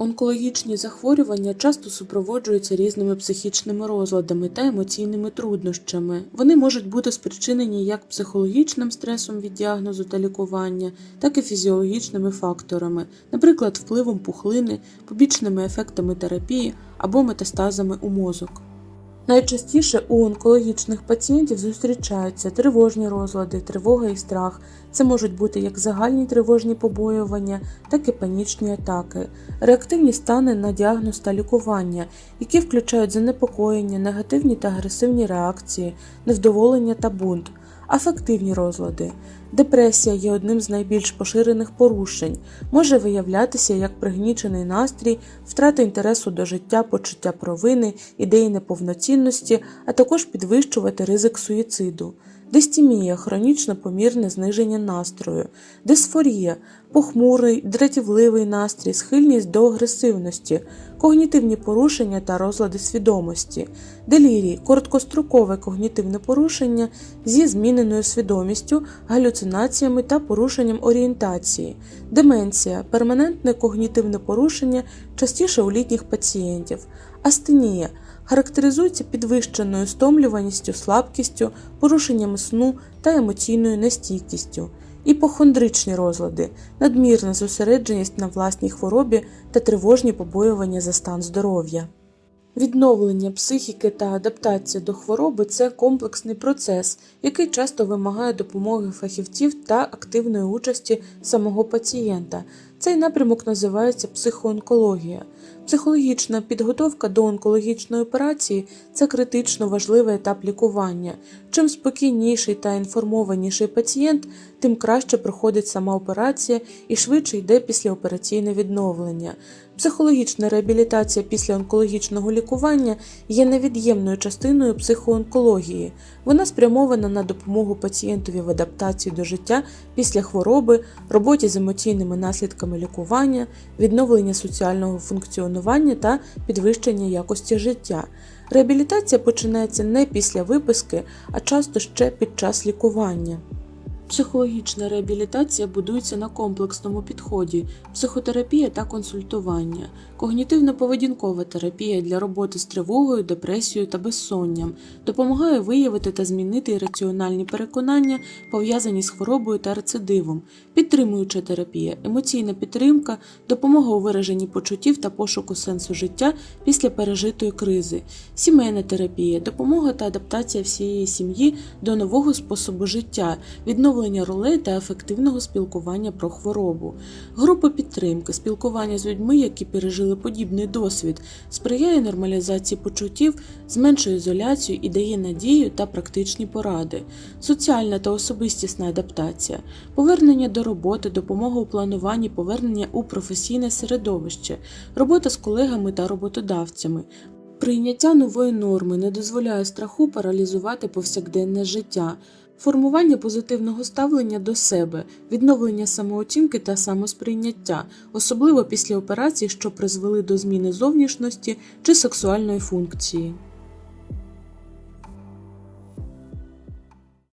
Онкологічні захворювання часто супроводжуються різними психічними розладами та емоційними труднощами. Вони можуть бути спричинені як психологічним стресом від діагнозу та лікування, так і фізіологічними факторами, наприклад, впливом пухлини, побічними ефектами терапії або метастазами у мозок. Найчастіше у онкологічних пацієнтів зустрічаються тривожні розлади, тривога і страх. Це можуть бути як загальні тривожні побоювання, так і панічні атаки, реактивні стани на діагноз та лікування, які включають занепокоєння, негативні та агресивні реакції, невдоволення та бунт, афективні розлади. Депресія є одним з найбільш поширених порушень, може виявлятися як пригнічений настрій, втрата інтересу до життя, почуття провини, ідеї неповноцінності, а також підвищувати ризик суїциду. Дистімія хронічно помірне зниження настрою, дисфорія, похмурий, дратівливий настрій, схильність до агресивності, когнітивні порушення та розлади свідомості, делірій, короткострокове когнітивне порушення зі зміненою свідомістю, галюцинаціями та порушенням орієнтації, деменція, перманентне когнітивне порушення частіше у літніх пацієнтів, астенія – характеризується підвищеною стомлюваністю, слабкістю, порушеннями сну та емоційною нестійкістю, іпохондричні розлади, надмірна зосередженість на власній хворобі та тривожні побоювання за стан здоров'я. Відновлення психіки та адаптація до хвороби це комплексний процес, який часто вимагає допомоги фахівців та активної участі самого пацієнта. Цей напрямок називається психоонкологія. Психологічна підготовка до онкологічної операції це критично важливий етап лікування. Чим спокійніший та інформованіший пацієнт, тим краще проходить сама операція і швидше йде післяопераційне відновлення. Психологічна реабілітація після онкологічного лікування є невід'ємною частиною психоонкології. Вона спрямована на допомогу пацієнтові в адаптації до життя після хвороби, роботі з емоційними наслідками лікування, відновлення соціального функціонування та підвищення якості життя. Реабілітація починається не після виписки, а часто ще під час лікування. Психологічна реабілітація будується на комплексному підході, психотерапія та консультування, когнітивно-поведінкова терапія для роботи з тривогою, депресією та безсонням, допомагає виявити та змінити ірраціональні переконання, пов'язані з хворобою та рецидивом, підтримуюча терапія, емоційна підтримка, допомога у вираженні почуттів та пошуку сенсу життя після пережитої кризи, сімейна терапія, допомога та адаптація всієї сім'ї до нового способу життя, відновлення ролей та ефективного спілкування про хворобу, групи підтримки, спілкування з людьми, які пережили подібний досвід, сприяє нормалізації почуттів, зменшує ізоляцію і дає надію та практичні поради, соціальна та особистісна адаптація, повернення до роботи, допомога у плануванні, повернення у професійне середовище, робота з колегами та роботодавцями. Прийняття нової норми не дозволяє страху паралізувати повсякденне життя, формування позитивного ставлення до себе, відновлення самооцінки та самосприйняття, особливо після операцій, що призвели до зміни зовнішності чи сексуальної функції.